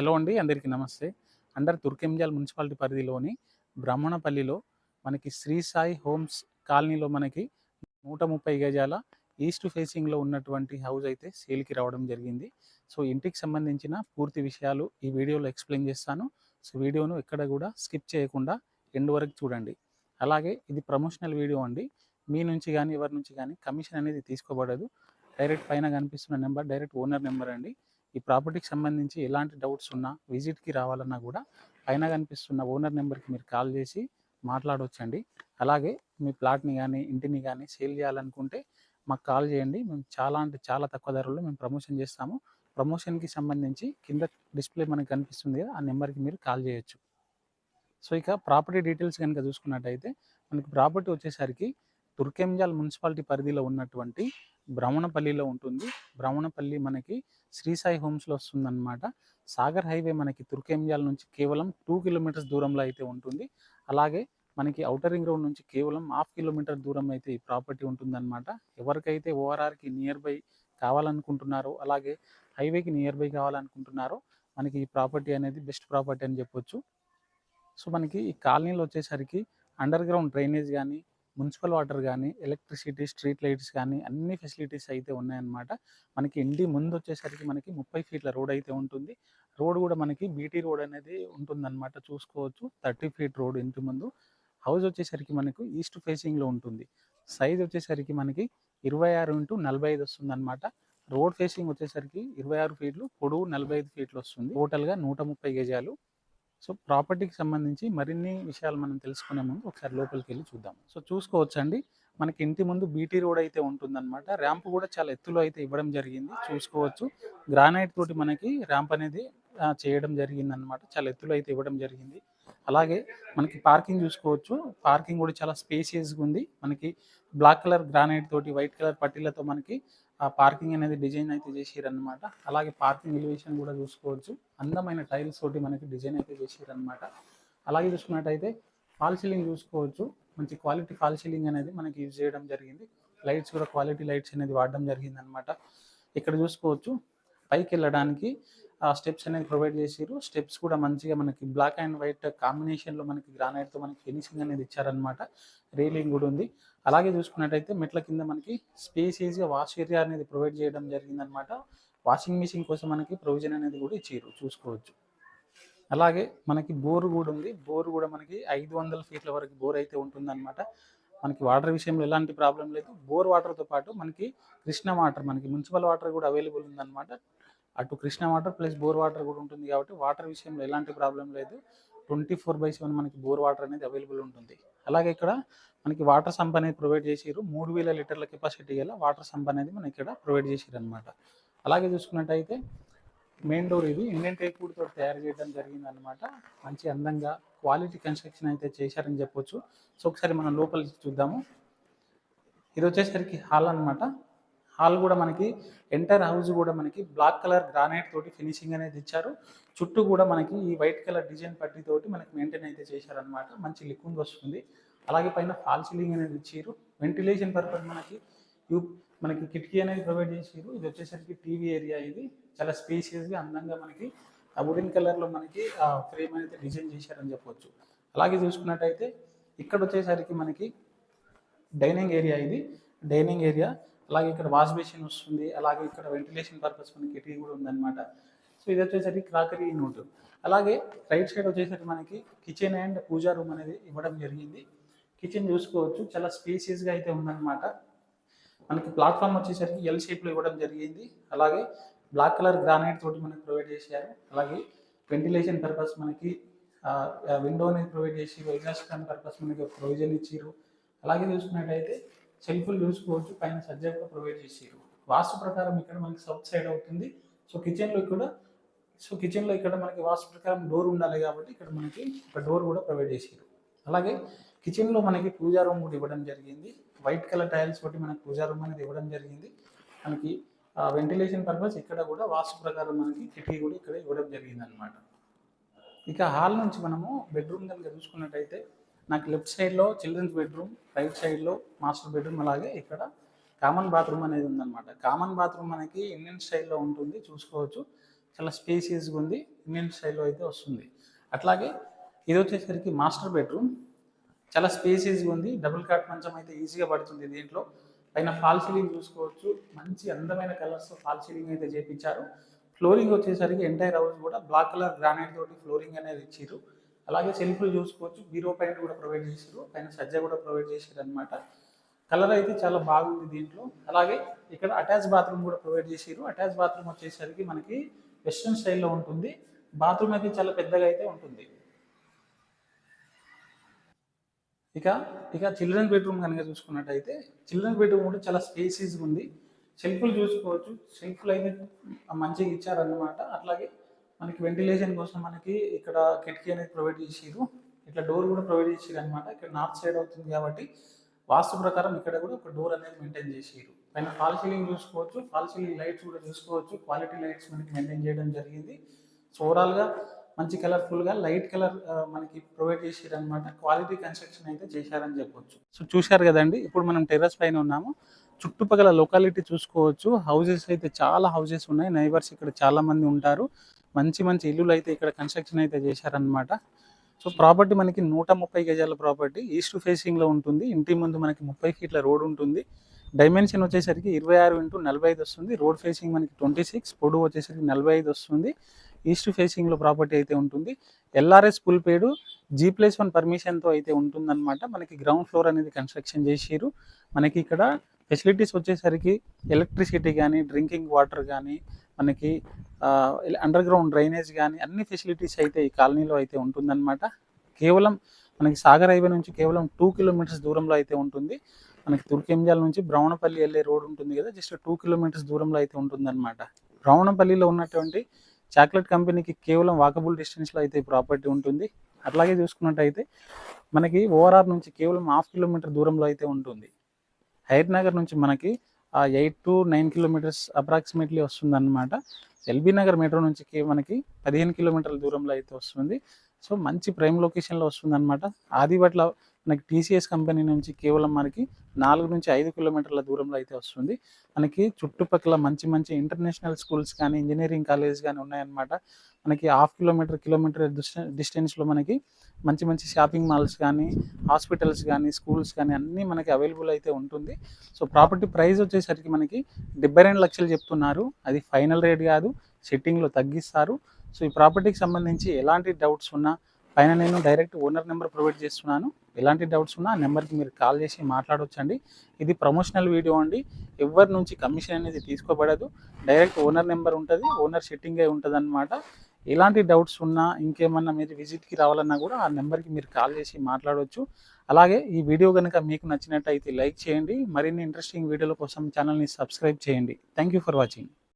Hello అండి అందరికీ నమస్తే. అండర్ తుర్కెంజాల్ మున్సిపాలిటీ పరిధిలోని బ్రహ్మణపల్లిలో మనకి శ్రీ సాయి హోమ్స్ కాలనీలో మనకి నూట ముప్పై గజాల ఈస్ట్ ఫేసింగ్లో ఉన్నటువంటి హౌస్ అయితే సేల్కి రావడం జరిగింది. సో ఇంటికి సంబంధించిన పూర్తి విషయాలు ఈ వీడియోలో ఎక్స్ప్లెయిన్ చేస్తాను. సో వీడియోను ఎక్కడ కూడా స్కిప్ చేయకుండా ఎండ్ వరకు చూడండి. అలాగే ఇది ప్రమోషనల్ వీడియో అండి. మీ నుంచి కానీ ఎవరి నుంచి కానీ కమిషన్ అనేది తీసుకోబడదు. డైరెక్ట్ పైన కనిపిస్తున్న నెంబర్ డైరెక్ట్ ఓనర్ నెంబర్ అండి. ఈ ప్రాపర్టీకి సంబంధించి ఎలాంటి డౌట్స్ ఉన్నా విజిట్కి రావాలన్నా కూడా పైన కనిపిస్తున్న ఓనర్ నెంబర్కి మీరు కాల్ చేసి మాట్లాడవచ్చండి అలాగే మీ ప్లాట్ని కానీ ఇంటిని కానీ సేల్ చేయాలనుకుంటే మాకు కాల్ చేయండి. మేము చాలా అంటే చాలా తక్కువ ధరలో మేము ప్రమోషన్ చేస్తాము. ప్రమోషన్కి సంబంధించి కింద డిస్ప్లే మనకు కనిపిస్తుంది కదా ఆ నెంబర్కి మీరు కాల్ చేయొచ్చు. సో ఇక ప్రాపర్టీ డీటెయిల్స్ కనుక చూసుకున్నట్టయితే మనకి ప్రాపర్టీ వచ్చేసరికి తుర్కెంజాల్ మున్సిపాలిటీ పరిధిలో ఉన్నటువంటి భ్రమణపల్లిలో ఉంటుంది. భ్రమణపల్లి మనకి శ్రీసాయి హోమ్స్లో వస్తుందన్నమాట. సాగర్ హైవే మనకి తుర్కేంజాల నుంచి కేవలం టూ కిలోమీటర్స్ దూరంలో అయితే ఉంటుంది. అలాగే మనకి ఔటర్ రింగ్ రోడ్ నుంచి కేవలం హాఫ్ కిలోమీటర్ దూరం అయితే ఈ ప్రాపర్టీ ఉంటుందన్నమాట. ఎవరికైతే ఓఆర్ఆర్కి నియర్ బై కావాలనుకుంటున్నారో అలాగే హైవేకి నియర్ బై కావాలనుకుంటున్నారో మనకి ఈ ప్రాపర్టీ అనేది బెస్ట్ ప్రాపర్టీ అని చెప్పొచ్చు. సో మనకి ఈ కాలనీలో వచ్చేసరికి అండర్ గ్రౌండ్ డ్రైనేజ్ కానీ మున్సిపల్ వాటర్ కానీ ఎలక్ట్రిసిటీ స్ట్రీట్ లైట్స్ కానీ అన్ని ఫెసిలిటీస్ అయితే ఉన్నాయన్నమాట. మనకి ఇంటి ముందు వచ్చేసరికి మనకి ముప్పై ఫీట్ల రోడ్ అయితే ఉంటుంది. రోడ్ కూడా మనకి బీటీ రోడ్ అనేది ఉంటుందన్నమాట చూసుకోవచ్చు. థర్టీ ఫీట్ రోడ్ ఇంటి ముందు. హౌస్ వచ్చేసరికి మనకు ఈస్ట్ ఫేసింగ్లో ఉంటుంది. సైజ్ వచ్చేసరికి మనకి ఇరవై ఆరు ఇంటూ నలభై ఐదు వస్తుంది అనమాట రోడ్ ఫేసింగ్ వచ్చేసరికి ఇరవై ఆరు ఫీట్లు పొడవు నలభై ఐదు ఫీట్లు వస్తుంది. టోటల్గా నూట ముప్పై గజాలు. సో ప్రాపర్టీకి సంబంధించి మరిన్ని విషయాలు మనం తెలుసుకునే ముందు ఒకసారి లోపలికి వెళ్ళి చూద్దాం. సో చూసుకోవచ్చండి. మనకి ఇంటి ముందు బీటీ రోడ్ అయితే ఉంటుందన్నమాట. ర్యాంప్ కూడా చాలా ఎత్తులో అయితే ఇవ్వడం జరిగింది. చూసుకోవచ్చు. గ్రానైట్ తోటి మనకి ర్యాంప్ అనేది చేయడం జరిగింది అనమాట చాలా ఎత్తులో అయితే ఇవ్వడం జరిగింది. అలాగే మనకి పార్కింగ్ చూసుకోవచ్చు. పార్కింగ్ కూడా చాలా స్పేసియస్గా ఉంది. మనకి బ్లాక్ కలర్ గ్రానైట్ తోటి వైట్ కలర్ పట్టీలతో మనకి ఆ పార్కింగ్ అనేది డిజైన్ అయితే చేసిరన్నమాట. అలాగే పార్కింగ్ ఎలివేషన్ కూడా చూసుకోవచ్చు. అందమైన టైల్స్ తోటి మనకి డిజైన్ అయితే చేసిరన్నమాట. అలాగే చూసుకున్నట్టయితే ఫాల్ సీలింగ్ చూసుకోవచ్చు. మంచి క్వాలిటీ ఫాల్ సీలింగ్ అనేది మనకి యూజ్ చేయడం జరిగింది. లైట్స్ కూడా క్వాలిటీ లైట్స్ అనేది వాడడం జరిగింది అనమాట ఇక్కడ చూసుకోవచ్చు. పైకి వెళ్ళడానికి ఆ స్టెప్స్ అనేది ప్రొవైడ్ చేసారు స్టెప్స్ కూడా మంచిగా మనకి బ్లాక్ అండ్ వైట్ కాంబినేషన్లో మనకి గ్రానైట్తో మనకి ఫినిషింగ్ అనేది ఇచ్చారనమాట రీలింగ్ కూడా ఉంది. అలాగే చూసుకున్నట్టయితే మెట్ల కింద మనకి స్పేసియస్గా వాష్ ఏరియా అనేది ప్రొవైడ్ చేయడం జరిగిందనమాట వాషింగ్ మిషన్ కోసం మనకి ప్రొవిజన్ అనేది కూడా ఇచ్చారు చూసుకోవచ్చు. అలాగే మనకి బోర్ కూడా ఉంది. బోర్ కూడా మనకి ఐదు వందల ఫీట్ల వరకు బోర్ అయితే ఉంటుందన్నమాట. మనకి వాటర్ విషయంలో ఎలాంటి ప్రాబ్లం లేదు. బోర్ వాటర్తో పాటు మనకి కృష్ణ వాటర్ మనకి మున్సిపల్ వాటర్ కూడా అవైలబుల్ ఉందన్నమాట. అటు Krishna water plus bore water కూడా ఉంటుంది కాబట్టి వాటర్ విషయంలో ఎలాంటి ప్రాబ్లం లేదు. ట్వంటీ ఫోర్ బై సెవెన్ మనకి బోర్ వాటర్ అనేది అవైలబుల్ ఉంటుంది. అలాగే ఇక్కడ మనకి వాటర్ సంప్ అనేది ప్రొవైడ్ చేసారు మూడు వేల లీటర్ల కెపాసిటీ గల వాటర్ సంప్ అనేది మనకి ఇక్కడ ప్రొవైడ్ చేసారు అనమాట అలాగే చూసుకున్నట్టయితే మెయిన్ డోర్ ఇది. ఇండియన్ టేక్ తయారు చేయడం జరిగింది అనమాట మంచి అందంగా క్వాలిటీ కన్స్ట్రక్షన్ అయితే చేశారని చెప్పొచ్చు. సో ఒకసారి మనం లోపలికి చూద్దాము. ఇది వచ్చేసరికి హాల్ అనమాట హాల్ కూడా మనకి ఎంటర్ హౌస్ కూడా మనకి బ్లాక్ కలర్ గ్రానైట్ తోటి ఫినిషింగ్ అనేది ఇచ్చారు. చుట్టూ కూడా మనకి ఈ వైట్ కలర్ డిజైన్ పట్టి తోటి మనకి మెయింటైన్ అయితే చేశారనమాట మంచి లిక్విడ్ వస్తుంది. అలాగే పైన ఫాల్ సీలింగ్ అనేది ఇచ్చారు. వెంటిలేషన్ పర్పస్ మనకి మనకి కిటికీ అనేది ప్రొవైడ్ చేసారు ఇది వచ్చేసరికి టీవీ ఏరియా ఇది. చాలా స్పేషియస్గా అందంగా మనకి ఆ వుడెన్ కలర్లో మనకి ఆ ఫ్రేమ్ అనేది డిజైన్ చేశారని చెప్పవచ్చు అలాగే చూసుకున్నట్టయితే ఇక్కడ వచ్చేసరికి మనకి డైనింగ్ ఏరియా ఇది. డైనింగ్ ఏరియా అలాగే ఇక్కడ వాష్ బేసిన్ వస్తుంది అలాగే ఇక్కడ వెంటిలేషన్ పర్పస్ మనకి కిటికీ కూడా ఉందన్నమాట. సో ఇది వచ్చేసరికి క్రాకరీ నోట్. అలాగే రైట్ సైడ్ వచ్చేసరికి మనకి కిచెన్ అండ్ పూజా రూమ్ అనేది ఇవ్వడం జరిగింది. కిచెన్ చూసుకోవచ్చు చాలా స్పేసియస్గా అయితే ఉందన్నమాట. మనకి ప్లాట్ఫామ్ వచ్చేసరికి ఎల్ షేప్లో ఇవ్వడం జరిగింది. అలాగే బ్లాక్ కలర్ గ్రానైట్ తోటి మనకి ప్రొవైడ్ చేశారు. అలాగే వెంటిలేషన్ పర్పస్ మనకి విండో అనేది ప్రొవైడ్ చేసి ఎగ్జాస్ట్ పర్పస్ మనకి ప్రొవిజన్ ఇచ్చారు అలాగే చూసుకున్నట్టయితే సెల్ఫ్లు చూసుకోవచ్చు పైన సజ్జ కూడా ప్రొవైడ్ చేసారు. వాస్తు ప్రకారం ఇక్కడ మనకి సౌత్ సైడ్ అవుతుంది. సో కిచెన్లో కూడా సో కిచెన్లో ఇక్కడ మనకి వాస్తు ప్రకారం డోర్ ఉండాలి కాబట్టి ఇక్కడ మనకి ఒక డోర్ కూడా ప్రొవైడ్ చేసారు. అలాగే కిచెన్లో మనకి పూజా రూమ్ కూడా ఇవ్వడం జరిగింది. వైట్ కలర్ టైల్స్ బట్టి మనకి పూజా రూమ్ అనేది ఇవ్వడం జరిగింది. మనకి వెంటిలేషన్ పర్పస్ ఇక్కడ కూడా వాస్తు ప్రకారం మనకి కిటికీ కూడా ఇక్కడ ఇవ్వడం జరిగింది అనమాట ఇక హాల్ నుంచి మనము బెడ్రూమ్ కనుక చూసుకున్నట్టయితే నాకు లెఫ్ట్ సైడ్లో చిల్డ్రన్స్ బెడ్రూమ్ రైట్ సైడ్లో మాస్టర్ బెడ్రూమ్ అలాగే ఇక్కడ కామన్ బాత్రూమ్ అనేది ఉందన్నమాట. కామన్ బాత్రూమ్ మనకి ఇండియన్ స్టైల్లో ఉంటుంది చూసుకోవచ్చు. చాలా స్పేసియస్గా ఉంది ఇండియన్ స్టైల్లో అయితే వస్తుంది. అట్లాగే ఇది వచ్చేసరికి మాస్టర్ బెడ్రూమ్ చాలా స్పేసియస్గా ఉంది డబుల్ కాట్ మంచం అయితే ఈజీగా పడుతుంది దీంట్లో. పైన ఫాల్ సీలింగ్ చూసుకోవచ్చు. మంచి అందమైన కలర్స్ ఫాల్ సీలింగ్ అయితే చేపించారు. ఫ్లోరింగ్ వచ్చేసరికి ఎంటైర్ హౌస్ కూడా బ్లాక్ కలర్ గ్రానైట్ తోటి ఫ్లోరింగ్ అనేది ఇచ్చారు అలాగే సెల్ఫ్లు చూసుకోవచ్చు. బీరో పాయింట్ కూడా ప్రొవైడ్ చేశారు. పైన సజ్జ కూడా ప్రొవైడ్ చేశారు అనమాట కలర్ అయితే చాలా బాగుంది దీంట్లో. అలాగే ఇక్కడ అటాచ్ బాత్రూమ్ కూడా ప్రొవైడ్ చేశారు. అటాచ్ బాత్రూమ్ వచ్చేసరికి మనకి వెస్ట్రన్ స్టైల్లో ఉంటుంది. బాత్రూమ్ అయితే చాలా పెద్దగా అయితే ఉంటుంది. ఇక ఇక చిల్డ్రన్ బెడ్రూమ్ కనుక చూసుకున్నట్టయితే చిల్డ్రన్ బెడ్రూమ్ కూడా చాలా స్పేసీస్గా ఉంది. సెల్ఫ్లు చూసుకోవచ్చు. సెల్ఫ్లు అయితే మంచిగా ఇచ్చారన్నమాట. అట్లాగే మనకి వెంటిలేషన్ కోసం మనకి ఇక్కడ కిటికీ అనేది ప్రొవైడ్ చేసిరు ఇట్లా డోర్ కూడా ప్రొవైడ్ చేసిరు అనమాట ఇక్కడ నార్త్ సైడ్ అవుతుంది కాబట్టి వాస్తు ప్రకారం ఇక్కడ కూడా ఒక డోర్ అనేది మెయింటైన్ చేసిరు పైన ఫాల్ సీలింగ్ చూసుకోవచ్చు. ఫాల్ సీలింగ్ లైట్స్ కూడా చూసుకోవచ్చు. క్వాలిటీ లైట్స్ మనకి మెయింటైన్ చేయడం జరిగింది. సో ఓవరాల్గా మంచి కలర్ఫుల్గా లైట్ కలర్ మనకి ప్రొవైడ్ చేసారు అనమాట క్వాలిటీ కన్స్ట్రక్షన్ అయితే చేశారని చెప్పొచ్చు. సో చూశారు కదండి? ఇప్పుడు మనం టెర్రస్ పైన ఉన్నాము. చుట్టుపక్కల లొకాలిటీ చూసుకోవచ్చు. హౌజెస్ అయితే చాలా హౌసెస్ ఉన్నాయి. నైబర్స్ ఇక్కడ చాలా మంది ఉంటారు. మంచి మంచి ఇల్లులు అయితే ఇక్కడ కన్స్ట్రక్షన్ అయితే చేశారనమాట సో ప్రాపర్టీ మనకి నూట ముప్పై గజాల ప్రాపర్టీ ఈస్ట్ ఫేసింగ్లో ఉంటుంది. ఇంటి ముందు మనకి ముప్పై ఫీట్ల రోడ్ ఉంటుంది. డైమెన్షన్ వచ్చేసరికి ఇరవై ఆరు ఇంటూ నలభై ఐదు వస్తుంది. రోడ్ ఫేసింగ్ మనకి ట్వంటీ సిక్స్ పొడవు వచ్చేసరికి నలభై ఐదు వస్తుంది. ఈస్ట్ ఫేసింగ్లో ప్రాపర్టీ అయితే ఉంటుంది. LRS full paid G plus one పర్మిషన్తో అయితే ఉంటుందన్నమాట. మనకి గ్రౌండ్ ఫ్లోర్ అనేది కన్స్ట్రక్షన్ చేసిరు మనకి ఇక్కడ ఫెసిలిటీస్ వచ్చేసరికి ఎలక్ట్రిసిటీ కానీ డ్రింకింగ్ వాటర్ కానీ మనకి అండర్ గ్రౌండ్ డ్రైనేజ్ కానీ అన్ని ఫెసిలిటీస్ అయితే ఈ కాలనీలో అయితే ఉంటుందన్నమాట. కేవలం మనకి సాగర్ హైవే నుంచి కేవలం టూ కిలోమీటర్స్ దూరంలో అయితే ఉంటుంది. మనకి తుర్కెంజాల నుంచి బ్రౌనపల్లి వెళ్ళే రోడ్ ఉంటుంది కదా జస్ట్ టూ కిలోమీటర్స్ దూరంలో అయితే ఉంటుందన్నమాట. బ్రౌనపల్లిలో ఉన్నటువంటి చాక్లెట్ కంపెనీకి కేవలం వాకబుల్ డిస్టెన్స్లో అయితే ప్రాపర్టీ ఉంటుంది. అట్లాగే చూసుకున్నట్టయితే మనకి ఓఆర్ఆర్ నుంచి కేవలం హాఫ్ కిలోమీటర్ దూరంలో అయితే ఉంటుంది. హైర్ నగర్ నుంచి మనకి eight to nine kilometres approximately వస్తుంది అనమాట ఎల్బీ నగర్ మెట్రో నుంచి మనకి పదిహేను కిలోమీటర్ల దూరంలో అయితే వస్తుంది. సో మంచి ప్రైమ్ లొకేషన్లో వస్తుంది అనమాట ఆదివట్ల మనకి టీసీఎస్ కంపెనీ నుంచి కేవలం మనకి నాలుగు నుంచి ఐదు కిలోమీటర్ల దూరంలో అయితే వస్తుంది. మనకి చుట్టుపక్కల మంచి మంచి ఇంటర్నేషనల్ స్కూల్స్ కానీ ఇంజనీరింగ్ కాలేజ్ కానీ ఉన్నాయన్నమాట. మనకి హాఫ్ కిలోమీటర్ కిలోమీటర్ డిస్టెన్స్లో మనకి మంచి మంచి షాపింగ్ మాల్స్ కానీ హాస్పిటల్స్ కానీ స్కూల్స్ కానీ అన్నీ మనకి అవైలబుల్ అయితే ఉంటుంది. సో ప్రాపర్టీ ప్రైస్ వచ్చేసరికి మనకి డెబ్బై రెండు లక్షలు చెప్తున్నారు. అది ఫైనల్ రేట్ కాదు సెట్టింగ్లో తగ్గిస్తారు. సో ఈ ప్రాపర్టీకి సంబంధించి ఎలాంటి డౌట్స్ ఉన్నా పైన నేను డైరెక్ట్ ఓనర్ నెంబర్ ప్రొవైడ్ చేస్తున్నాను. ఎలాంటి డౌట్స్ ఉన్నా ఆ నెంబర్కి మీరు కాల్ చేసి మాట్లాడవచ్చండి ఇది ప్రమోషనల్ వీడియో అండి. ఎవరి నుంచి కమిషన్ అనేది తీసుకోబడదు. డైరెక్ట్ ఓనర్ నెంబర్ ఉంటుంది. ఓనర్ సెట్టింగ్ అయి ఉంటుంది అనమాట ఎలాంటి డౌట్స్ ఉన్నా ఇంకేమన్నా మీరు విజిట్కి రావాలన్నా కూడా ఆ నెంబర్కి మీరు కాల్ చేసి మాట్లాడవచ్చు అలాగే ఈ వీడియో కనుక మీకు నచ్చినట్టయితే లైక్ చేయండి. మరిన్ని ఇంట్రెస్టింగ్ వీడియోల కోసం ఛానల్ని సబ్స్క్రైబ్ చేయండి. Thank you for watching.